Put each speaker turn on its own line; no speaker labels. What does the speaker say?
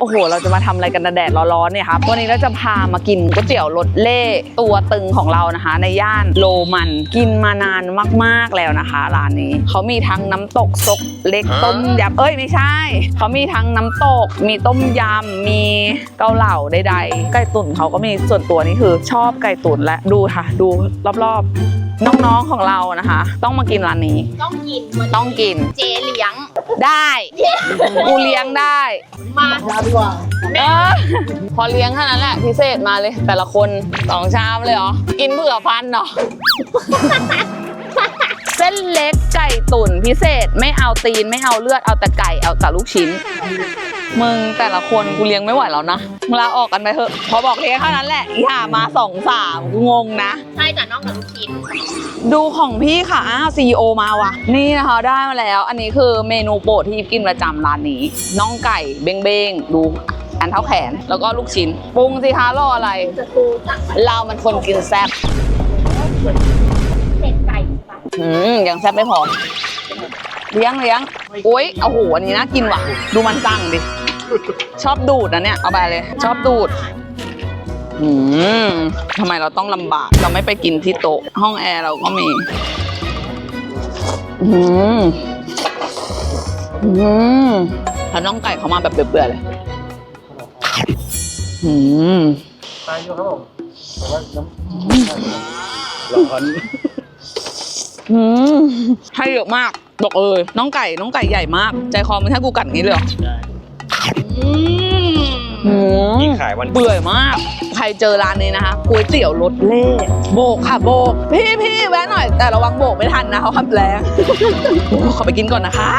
โอ้โห เราจะมาทำอะไรกันนะแดดร้อนๆเนี่ยครับ วันนี้เราจะพามากินก๋วยเตี๋ยวรสเล่ตัวตึงของเรานะคะ ในย่านโลมัน กินมานานมากๆแล้วนะคะร้านนี้ เขามีทั้งน้ำตกซกเล็กต้มยำเอ้ยไม่ใช่ เขามีทั้งน้ำตก มีต้มยำ มีเกาเหลาใดๆ ไก่ตุ๋นเขาก็มีส่วนตัวนี่คือชอบไก่ตุ๋นและดูค่ะ ดูรอบๆ น้องๆของเรานะคะ ต้องมากินร้านนี้
ต้องกินมัน
ต้องกิน
เจเลี้ยง
ได้กูเลี้ยงได้
มา
เออพอเลี้ยงเท่านั้นแหละพิเศษมาเลย แต่ละคนสองชามเลยเหรอ กินเผื่อฟันเหรอ เส้นเล็กไก่ตุ๋นพิเศษไม่เอาตีนไม่เอาเลือดเอาแต่ไก่เอาแต่ลูกชิ้น มึงแต่ละคนกูเลี้ยงไม่ไหวแล้วนะมึงลาออกกันไปเถอะ พอบอกเลี้ยงเท่านั้นแหละอีห่ามาสองสามกูงงนะ
ใช่แต่น้องกับลูกชิ้น
ดูของพี่ค่ะอ้าวซีโอมาว่ะ นี่นะคะได้มาแล้ว อันนี้คือเมนูโปรดที่กินประจำร้านนี้น่องไก่เบ้งเบงๆดูอันเท่าแขนแล้วก็ลูกชิ้นปรุงสิคะรออะไร
จะปูตัก
เรามันคนกินแซ่บ
เป็ดไก่ไป
อืมยังแซ่บไม่พอเลี้ยงเลี้ยงโอ้ยโอ้โหอันนี้น่ากินว่ะ ดูมันตั้งดิ ชอบดูดนะเนี่ยเอาไปเลย ชอบดูดอืมทำไมเราต้องลำบาก เราไม่ไปกินที่โต๊ะ ห้องแอร์เราก็มี อืมอืมแล้วน้องไก่เขามาแบบเปื่อยๆเลย อืม
ตายอยู่ครับผมแต่ว่าน้ำร้อน
อืมให้เยอะมากบอกเลยน้องไก่น้องไก่ใหญ่มาก ใจคอมันให้กูกัดอย่างนี้เลยเหรอ
ได้
อืมอืม
นี่ขายวัน
เปื่อยมาก ใครเจอร้านนี้นะคะก๋วยเตี๋ยวรสเล่โบกค่ะโบก พี่พี่แวะหน่อย แต่ระวังโบกไม่ทันนะเขาขับแรงขอไปกินก่อนนะคะ